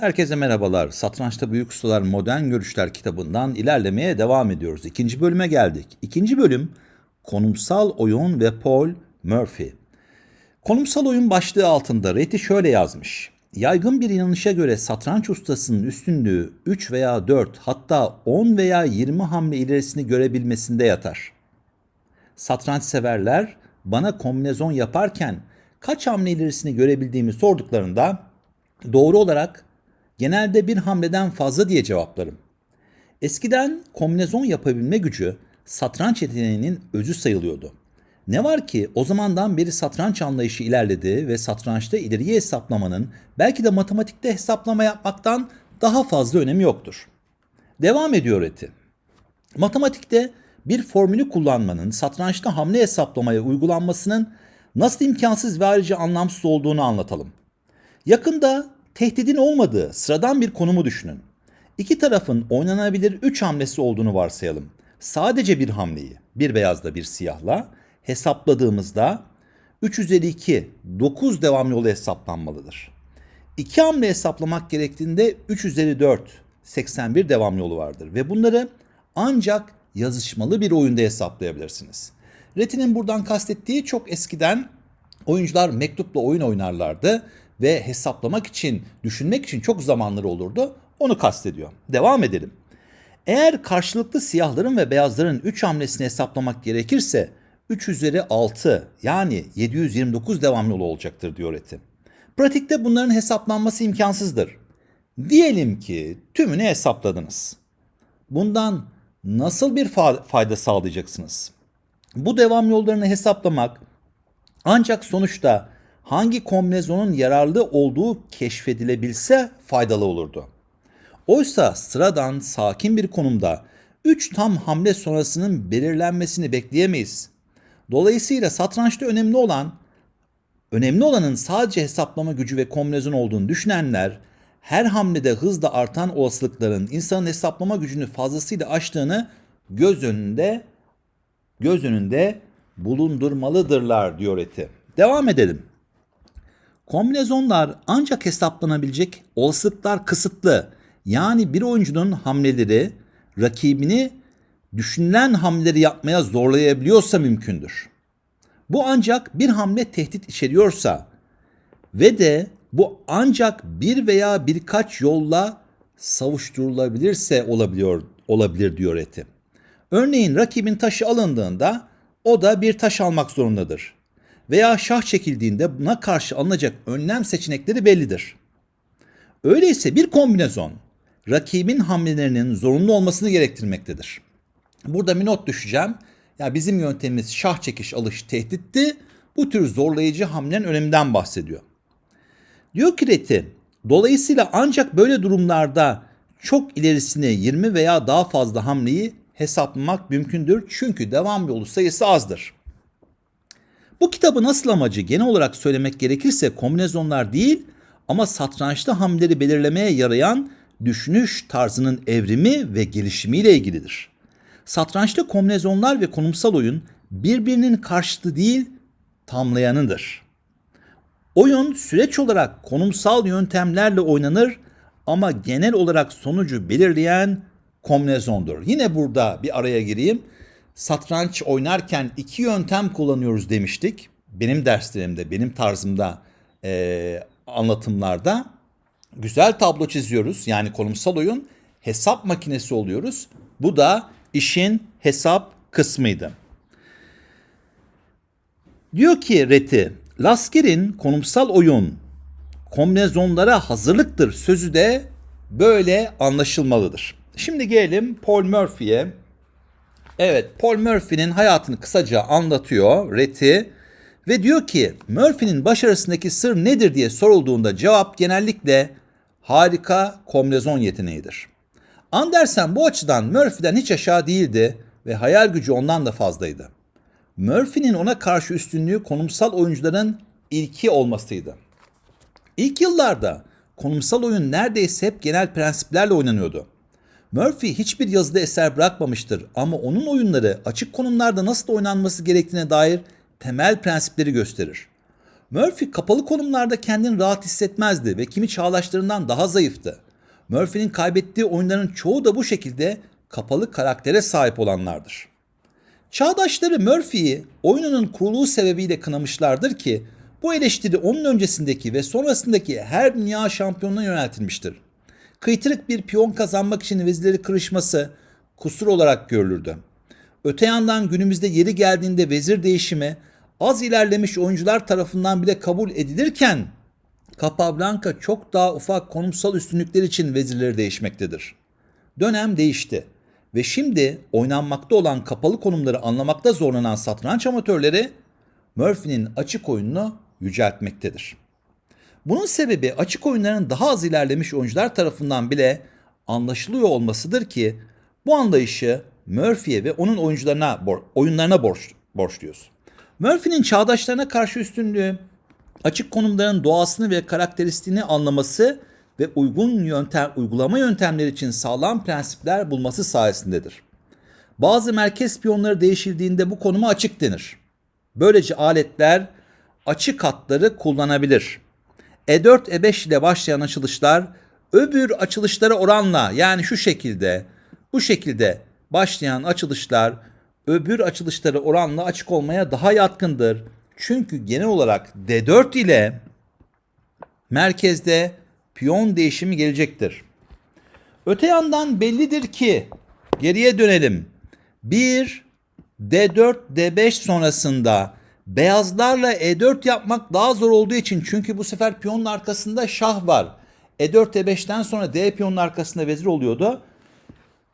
Herkese merhabalar. Satrançta Büyük Ustalar Modern Görüşler kitabından ilerlemeye devam ediyoruz. İkinci bölüme geldik. İkinci bölüm konumsal oyun ve Paul Murphy. Konumsal oyun başlığı altında Reti şöyle yazmış. Yaygın bir inanışa göre satranç ustasının üstünlüğü 3 veya 4 hatta 10 veya 20 hamle ilerisini görebilmesinde yatar. Satranç severler bana kombinezon yaparken kaç hamle ilerisini görebildiğimi sorduklarında doğru olarak genelde bir hamleden fazla diye cevaplarım. Eskiden kombinezon yapabilme gücü satranç yeteneğinin özü sayılıyordu. Ne var ki o zamandan beri satranç anlayışı ilerledi ve satrançta ileriye hesaplamanın belki de matematikte hesaplama yapmaktan daha fazla önemi yoktur. Devam ediyor Eti. Matematikte bir formülü kullanmanın satrançta hamle hesaplamaya uygulanmasının nasıl imkansız ve ayrıca anlamsız olduğunu anlatalım. Yakında tehdidin olmadığı sıradan bir konumu düşünün. İki tarafın oynanabilir 3 hamlesi olduğunu varsayalım. Sadece bir hamleyi bir beyazla bir siyahla hesapladığımızda 3 üzeri 2 9 devam yolu hesaplanmalıdır. İki hamle hesaplamak gerektiğinde 3 üzeri 4 81 devam yolu vardır ve bunları ancak yazışmalı bir oyunda hesaplayabilirsiniz. Retin'in buradan kastettiği çok eskiden oyuncular mektupla oyun oynarlardı ve hesaplamak için, düşünmek için çok zamanları olurdu. Onu kastediyor. Devam edelim. Eğer karşılıklı siyahların ve beyazların 3 hamlesini hesaplamak gerekirse 3 üzeri 6 yani 729 devam yolu olacaktır diyor Eti. Pratikte bunların hesaplanması imkansızdır. Diyelim ki tümünü hesapladınız. Bundan nasıl bir fa- fayda sağlayacaksınız? Bu devam yollarını hesaplamak ancak sonuçta hangi kombinezonun yararlı olduğu keşfedilebilse faydalı olurdu. Oysa sıradan sakin bir konumda 3 tam hamle sonrasının belirlenmesini bekleyemeyiz. Dolayısıyla satrançta önemli olan önemli olanın sadece hesaplama gücü ve kombinezon olduğunu düşünenler her hamlede hızla artan olasılıkların insanın hesaplama gücünü fazlasıyla aştığını göz önünde göz önünde bulundurmalıdırlar diyor Eti. Devam edelim. Kombinezonlar ancak hesaplanabilecek olasılıklar kısıtlı. Yani bir oyuncunun hamleleri rakibini düşünülen hamleleri yapmaya zorlayabiliyorsa mümkündür. Bu ancak bir hamle tehdit içeriyorsa ve de bu ancak bir veya birkaç yolla savuşturulabilirse olabiliyor olabilir diyor Eti. Örneğin rakibin taşı alındığında o da bir taş almak zorundadır. Veya şah çekildiğinde buna karşı alınacak önlem seçenekleri bellidir. Öyleyse bir kombinezon rakibin hamlelerinin zorunlu olmasını gerektirmektedir. Burada bir not düşeceğim. Ya bizim yöntemimiz şah çekiş alış tehditti. Bu tür zorlayıcı hamlenin öneminden bahsediyor. Diyor ki Reti, dolayısıyla ancak böyle durumlarda çok ilerisine 20 veya daha fazla hamleyi hesaplamak mümkündür. Çünkü devam yolu sayısı azdır. Bu kitabın asıl amacı genel olarak söylemek gerekirse kombinezonlar değil ama satrançta hamleleri belirlemeye yarayan düşünüş tarzının evrimi ve gelişimiyle ilgilidir. Satrançta kombinezonlar ve konumsal oyun birbirinin karşıtı değil tamlayanıdır. Oyun süreç olarak konumsal yöntemlerle oynanır ama genel olarak sonucu belirleyen kombinezondur. Yine burada bir araya gireyim. Satranç oynarken iki yöntem kullanıyoruz demiştik. Benim derslerimde, benim tarzımda e, anlatımlarda güzel tablo çiziyoruz. Yani konumsal oyun hesap makinesi oluyoruz. Bu da işin hesap kısmıydı. Diyor ki Reti, Lasker'in konumsal oyun kombinezonlara hazırlıktır sözü de böyle anlaşılmalıdır. Şimdi gelelim Paul Murphy'ye. Evet, Paul Murphy'nin hayatını kısaca anlatıyor Reti ve diyor ki Murphy'nin başarısındaki sır nedir diye sorulduğunda cevap genellikle harika kombinezon yeteneğidir. Andersen bu açıdan Murphy'den hiç aşağı değildi ve hayal gücü ondan da fazlaydı. Murphy'nin ona karşı üstünlüğü konumsal oyuncuların ilki olmasıydı. İlk yıllarda konumsal oyun neredeyse hep genel prensiplerle oynanıyordu. Murphy hiçbir yazıda eser bırakmamıştır ama onun oyunları açık konumlarda nasıl oynanması gerektiğine dair temel prensipleri gösterir. Murphy kapalı konumlarda kendini rahat hissetmezdi ve kimi çağdaşlarından daha zayıftı. Murphy'nin kaybettiği oyunların çoğu da bu şekilde kapalı karaktere sahip olanlardır. Çağdaşları Murphy'yi oyununun kuruluğu sebebiyle kınamışlardır ki bu eleştiri onun öncesindeki ve sonrasındaki her dünya şampiyonuna yöneltilmiştir. Kıytırık bir piyon kazanmak için vezirleri kırışması kusur olarak görülürdü. Öte yandan günümüzde yeri geldiğinde vezir değişimi az ilerlemiş oyuncular tarafından bile kabul edilirken Capablanca çok daha ufak konumsal üstünlükler için vezirleri değişmektedir. Dönem değişti ve şimdi oynanmakta olan kapalı konumları anlamakta zorlanan satranç amatörleri Murphy'nin açık oyununu yüceltmektedir. Bunun sebebi açık oyunların daha az ilerlemiş oyuncular tarafından bile anlaşılıyor olmasıdır ki bu anlayışı Murphy'ye ve onun oyuncularına oyunlarına borç, borçluyuz. Murphy'nin çağdaşlarına karşı üstünlüğü açık konumların doğasını ve karakteristiğini anlaması ve uygun yöntem uygulama yöntemleri için sağlam prensipler bulması sayesindedir. Bazı merkez piyonları değişildiğinde bu konuma açık denir. Böylece aletler açık hatları kullanabilir. E4, E5 ile başlayan açılışlar öbür açılışlara oranla yani şu şekilde, bu şekilde başlayan açılışlar öbür açılışlara oranla açık olmaya daha yatkındır. Çünkü genel olarak D4 ile merkezde piyon değişimi gelecektir. Öte yandan bellidir ki geriye dönelim. 1 D4 D5 sonrasında beyazlarla E4 yapmak daha zor olduğu için çünkü bu sefer piyonun arkasında şah var. E4 E5'ten sonra D piyonun arkasında vezir oluyordu.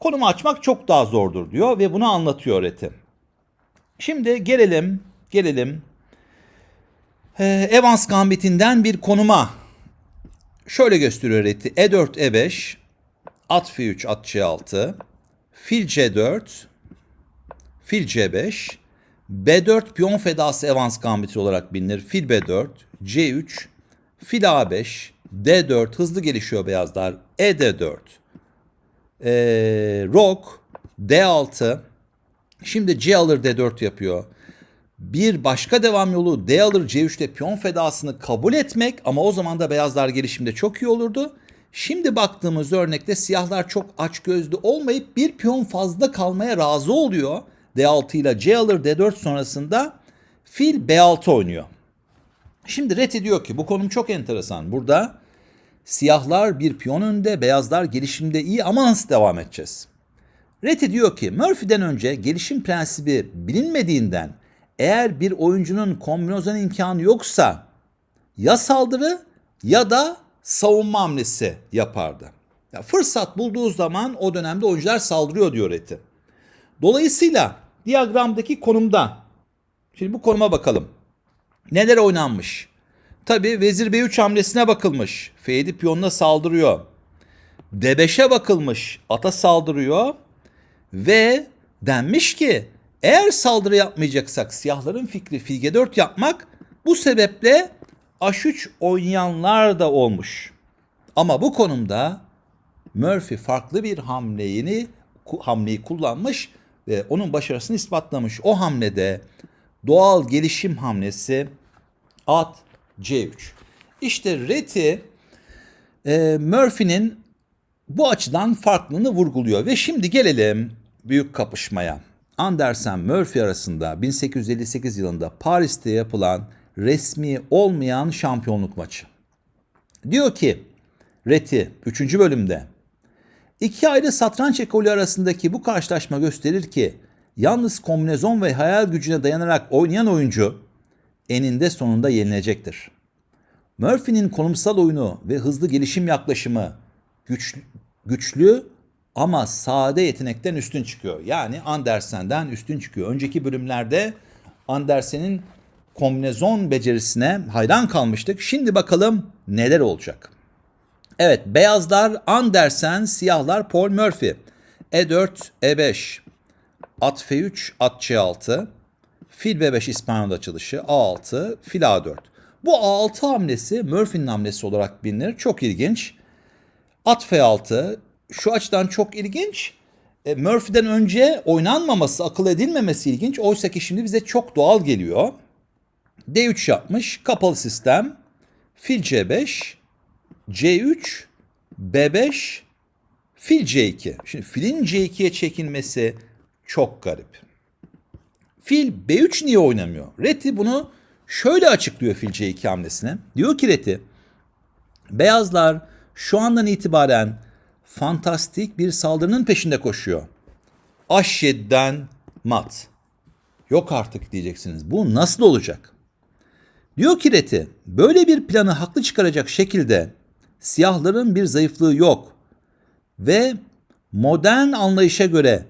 Konumu açmak çok daha zordur diyor ve bunu anlatıyor Reti. Şimdi gelelim, gelelim ee, Evans Gambit'inden bir konuma. Şöyle gösteriyor Reti. E4, E5, at F3, at C6, fil C4, fil C5, B4 piyon fedası Evans Gambit olarak bilinir. Fil B4, C3, fil A5, D4 hızlı gelişiyor beyazlar. E4, ee, Rock, D6, şimdi C alır D4 yapıyor. Bir başka devam yolu D alır C3'te piyon fedasını kabul etmek ama o zaman da beyazlar gelişimde çok iyi olurdu. Şimdi baktığımız örnekte siyahlar çok aç gözlü olmayıp bir piyon fazla kalmaya razı oluyor. D6 ile C alır D4 sonrasında fil B6 oynuyor. Şimdi Reti diyor ki bu konum çok enteresan. Burada siyahlar bir piyon önde, beyazlar gelişimde iyi ama nasıl devam edeceğiz? Reti diyor ki Murphy'den önce gelişim prensibi bilinmediğinden eğer bir oyuncunun kombinasyon imkanı yoksa ya saldırı ya da savunma hamlesi yapardı. Ya fırsat bulduğu zaman o dönemde oyuncular saldırıyor diyor Eti. Dolayısıyla diyagramdaki konumda şimdi bu konuma bakalım. Neler oynanmış? Tabi vezir B3 hamlesine bakılmış. F7 piyonuna saldırıyor. D5'e bakılmış. Ata saldırıyor. Ve denmiş ki eğer saldırı yapmayacaksak siyahların fikri filge 4 yapmak bu sebeple H3 oynayanlar da olmuş. Ama bu konumda Murphy farklı bir hamleyi hamleyi kullanmış ve onun başarısını ispatlamış. O hamlede doğal gelişim hamlesi at C3. İşte Reti e, Murphy'nin bu açıdan farklılığını vurguluyor ve şimdi gelelim büyük kapışmaya. Andersen Murphy arasında 1858 yılında Paris'te yapılan resmi olmayan şampiyonluk maçı. Diyor ki Reti 3. bölümde iki ayrı satranç ekolü arasındaki bu karşılaşma gösterir ki yalnız kombinezon ve hayal gücüne dayanarak oynayan oyuncu eninde sonunda yenilecektir. Murphy'nin konumsal oyunu ve hızlı gelişim yaklaşımı güç, güçlü ama sade yetenekten üstün çıkıyor. Yani Andersen'den üstün çıkıyor. Önceki bölümlerde Andersen'in kombinezon becerisine hayran kalmıştık. Şimdi bakalım neler olacak. Evet beyazlar Andersen, siyahlar Paul Murphy. E4, E5, at F3, at C6, fil B5 İspanyol açılışı, A6, fil A4. Bu A6 hamlesi Murphy'nin hamlesi olarak bilinir. Çok ilginç. At F6, şu açıdan çok ilginç. E, Murphy'den önce oynanmaması, akıl edilmemesi ilginç. Oysa ki şimdi bize çok doğal geliyor. D3 yapmış. Kapalı sistem. Fil C5. C3. B5. Fil C2. Şimdi filin C2'ye çekilmesi çok garip. Fil B3 niye oynamıyor? Reti bunu şöyle açıklıyor fil C2 hamlesine. Diyor ki Reti, beyazlar şu andan itibaren fantastik bir saldırının peşinde koşuyor. H7'den mat. Yok artık diyeceksiniz. Bu nasıl olacak? Diyor ki Reti, böyle bir planı haklı çıkaracak şekilde siyahların bir zayıflığı yok. Ve modern anlayışa göre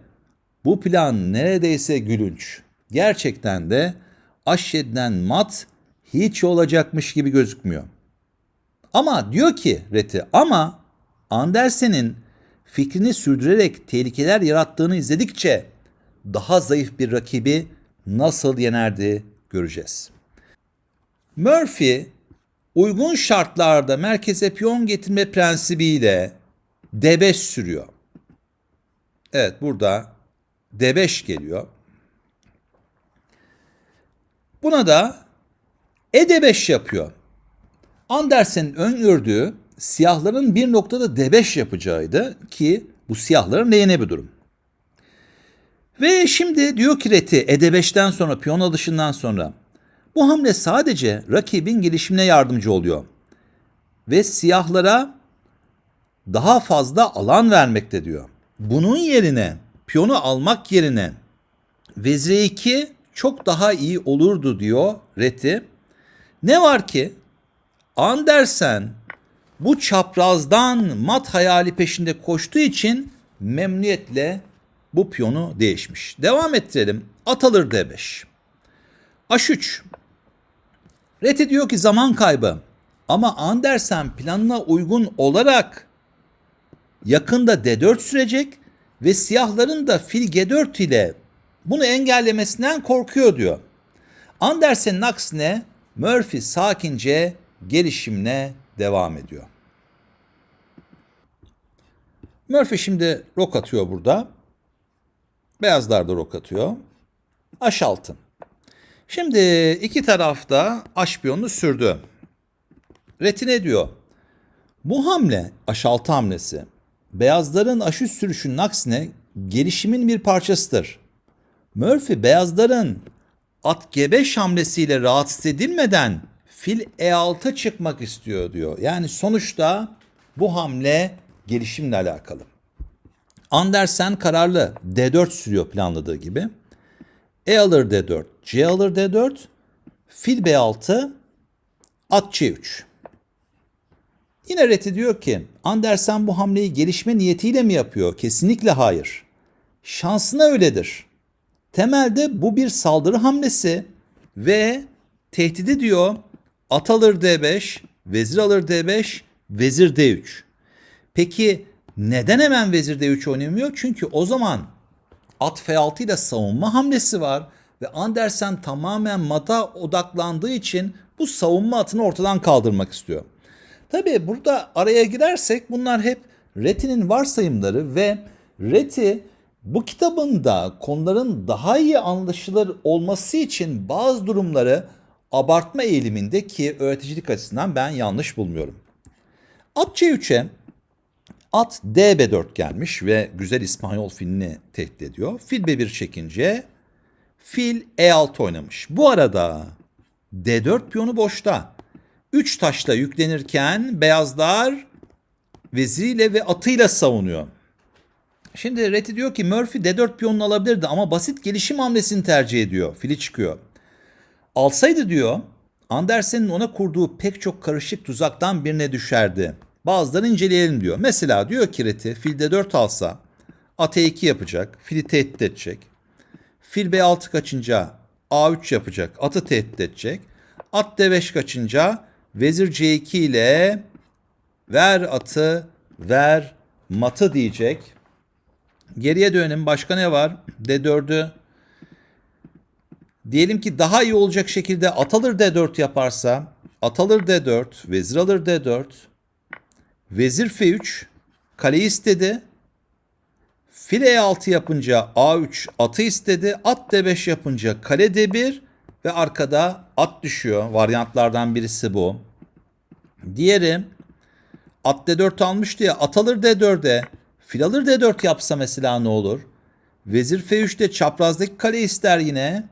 bu plan neredeyse gülünç. Gerçekten de H7'den mat hiç olacakmış gibi gözükmüyor. Ama diyor ki Reti ama Andersen'in fikrini sürdürerek tehlikeler yarattığını izledikçe daha zayıf bir rakibi nasıl yenerdi göreceğiz. Murphy uygun şartlarda merkeze piyon getirme prensibiyle D5 sürüyor. Evet burada D5 geliyor. Buna da E5 yapıyor. Andersen'in öngördüğü siyahların bir noktada D5 yapacağıydı ki bu siyahların lehine bir durum. Ve şimdi diyor ki Reti E5'ten sonra piyon alışından sonra bu hamle sadece rakibin gelişimine yardımcı oluyor. Ve siyahlara daha fazla alan vermekte diyor. Bunun yerine piyonu almak yerine vezir 2 çok daha iyi olurdu diyor Reti. Ne var ki Andersen bu çaprazdan mat hayali peşinde koştuğu için memnuniyetle bu piyonu değişmiş. Devam ettirelim. At alır D5. H3. Reti diyor ki zaman kaybı. Ama Andersen planına uygun olarak yakında D4 sürecek ve siyahların da fil G4 ile bunu engellemesinden korkuyor diyor. Andersen'in aksine Murphy sakince gelişimine devam ediyor. Murphy şimdi rok atıyor burada. Beyazlar da rok atıyor. H6. Şimdi iki tarafta H piyonunu sürdü. Retine diyor. Bu hamle H6 hamlesi beyazların H3 sürüşünün aksine gelişimin bir parçasıdır. Murphy beyazların at G5 hamlesiyle rahatsız edilmeden fil E6 çıkmak istiyor diyor. Yani sonuçta bu hamle gelişimle alakalı. Andersen kararlı D4 sürüyor planladığı gibi. E alır D4, C alır D4, fil B6, at C3. Yine Reti diyor ki Andersen bu hamleyi gelişme niyetiyle mi yapıyor? Kesinlikle hayır. Şansına öyledir. Temelde bu bir saldırı hamlesi ve tehdidi diyor at alır D5, vezir alır D5, vezir D3. Peki neden hemen vezir D3 oynamıyor? Çünkü o zaman at F6 ile savunma hamlesi var ve Andersen tamamen mata odaklandığı için bu savunma atını ortadan kaldırmak istiyor. Tabii burada araya girersek bunlar hep Reti'nin varsayımları ve Reti bu kitabında konuların daha iyi anlaşılır olması için bazı durumları abartma eğiliminde ki öğreticilik açısından ben yanlış bulmuyorum. At C3'e at DB4 gelmiş ve güzel İspanyol filini tehdit ediyor. Fil B1 çekince fil E6 oynamış. Bu arada D4 piyonu boşta. 3 taşla yüklenirken beyazlar veziriyle ve atıyla savunuyor. Şimdi Reti diyor ki Murphy D4 piyonunu alabilirdi ama basit gelişim hamlesini tercih ediyor. Fili çıkıyor. Alsaydı diyor Andersen'in ona kurduğu pek çok karışık tuzaktan birine düşerdi. Bazılarını inceleyelim diyor. Mesela diyor ki Reti fil D4 alsa at E2 yapacak. Fili tehdit edecek. Fil B6 kaçınca A3 yapacak. Atı tehdit edecek. At D5 kaçınca vezir C2 ile ver atı ver matı diyecek. Geriye dönelim. Başka ne var? D4'ü diyelim ki daha iyi olacak şekilde at alır D4 yaparsa at alır D4, vezir alır D4, vezir F3, kaleyi istedi. Fil E6 yapınca A3 atı istedi. At D5 yapınca kale D1 ve arkada at düşüyor. Varyantlardan birisi bu. Diğeri at D4 almıştı ya at alır D4'e fil alır D4 yapsa mesela ne olur? Vezir F3'te çaprazdaki kale ister yine.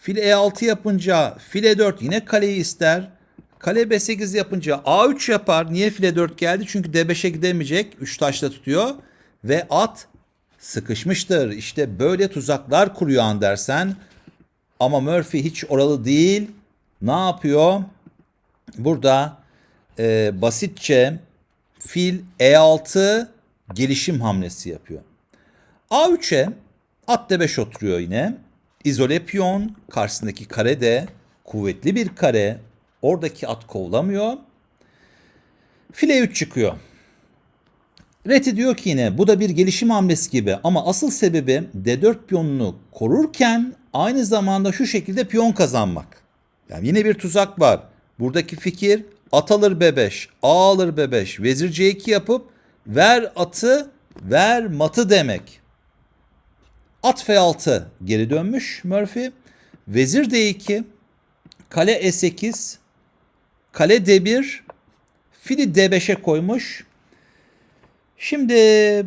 Fil E6 yapınca fil E4 yine kaleyi ister. Kale B8 yapınca A3 yapar. Niye file 4 geldi? Çünkü D5'e gidemeyecek. 3 taşla tutuyor. Ve at sıkışmıştır. İşte böyle tuzaklar kuruyor Andersen. Ama Murphy hiç oralı değil. Ne yapıyor? Burada e, basitçe fil E6 gelişim hamlesi yapıyor. A3'e at D5 oturuyor yine. İzole piyon karşısındaki kare de kuvvetli bir kare. Oradaki at kovulamıyor. File 3 çıkıyor. Reti diyor ki yine bu da bir gelişim hamlesi gibi ama asıl sebebi D4 piyonunu korurken aynı zamanda şu şekilde piyon kazanmak. Yani yine bir tuzak var. Buradaki fikir at alır B5, A alır B5, vezir C2 yapıp ver atı, ver matı demek. At F6 geri dönmüş Murphy. Vezir D2, kale E8, kale D1, fili D5'e koymuş. Şimdi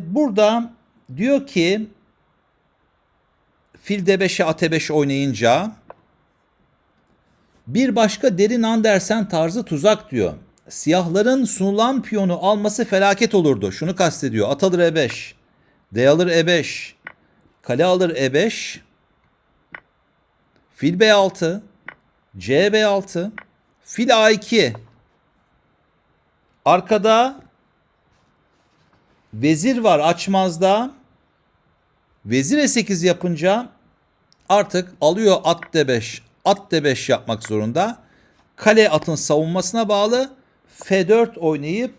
burada diyor ki fil D5'e at E5 oynayınca bir başka derin Andersen tarzı tuzak diyor. Siyahların sunulan piyonu alması felaket olurdu. Şunu kastediyor. At alır E5. D alır E5. Kale alır E5. Fil B6. C B6. Fil A2. Arkada vezir var açmazda. Vezir E8 yapınca artık alıyor at D5. At D5 yapmak zorunda. Kale atın savunmasına bağlı. F4 oynayıp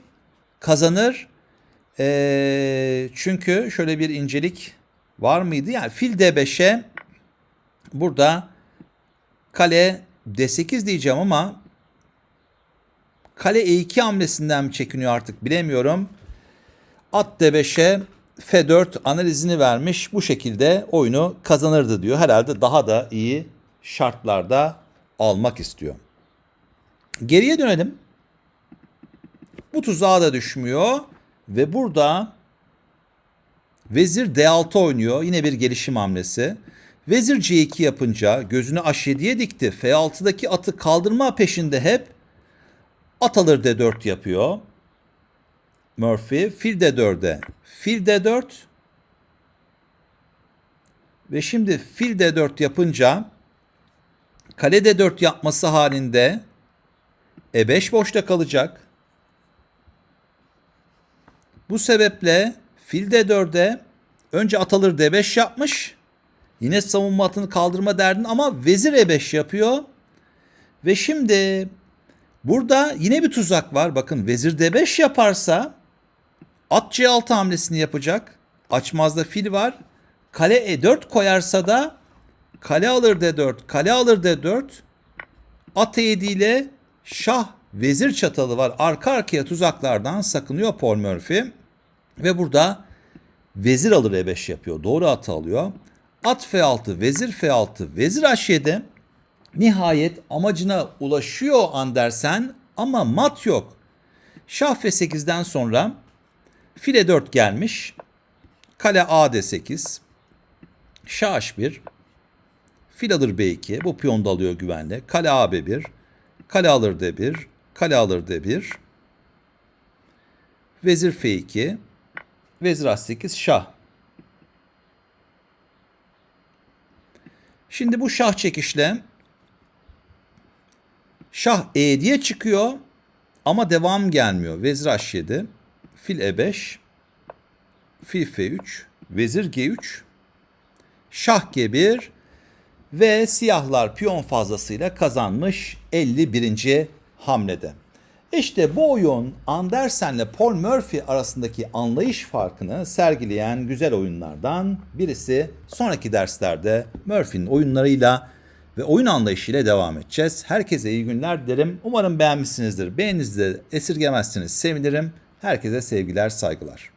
kazanır. Ee, çünkü şöyle bir incelik var mıydı? Yani fil D5'e burada kale D8 diyeceğim ama kale E2 hamlesinden mi çekiniyor artık bilemiyorum. At D5'e F4 analizini vermiş. Bu şekilde oyunu kazanırdı diyor. Herhalde daha da iyi şartlarda almak istiyor. Geriye dönelim. Bu tuzağa da düşmüyor ve burada Vezir D6 oynuyor. Yine bir gelişim hamlesi. Vezir C2 yapınca gözünü H7'ye dikti. F6'daki atı kaldırma peşinde hep at alır D4 yapıyor. Murphy fil D4'e. Fil D4 ve şimdi fil D4 yapınca kale D4 yapması halinde E5 boşta kalacak. Bu sebeple fil D4'e önce at alır D5 yapmış. Yine savunma atını kaldırma derdin ama vezir E5 yapıyor. Ve şimdi burada yine bir tuzak var. Bakın vezir D5 yaparsa at C6 hamlesini yapacak. Açmazda fil var. Kale E4 koyarsa da kale alır D4, kale alır D4. At E7 ile şah vezir çatalı var. Arka arkaya tuzaklardan sakınıyor Paul Murphy. Ve burada vezir alır E5 yapıyor. Doğru atı alıyor. At F6, vezir F6, vezir H7. Nihayet amacına ulaşıyor Andersen ama mat yok. Şah F8'den sonra file 4 gelmiş. Kale A D8. Şah H1. Fil alır B2. Bu piyon da alıyor güvenle. Kale A B1. Kale alır D1. Kale alır D1. Vezir F2. Vezir H8 şah. Şimdi bu şah çekişle şah E diye çıkıyor ama devam gelmiyor. Vezir H7, fil E5, fil F3, vezir G3, şah G1 ve siyahlar piyon fazlasıyla kazanmış 51. hamlede. İşte bu oyun Andersen'le Paul Murphy arasındaki anlayış farkını sergileyen güzel oyunlardan birisi. Sonraki derslerde Murphy'nin oyunlarıyla ve oyun anlayışıyla devam edeceğiz. Herkese iyi günler dilerim. Umarım beğenmişsinizdir. Beğeninizi de esirgemezsiniz. Sevinirim. Herkese sevgiler, saygılar.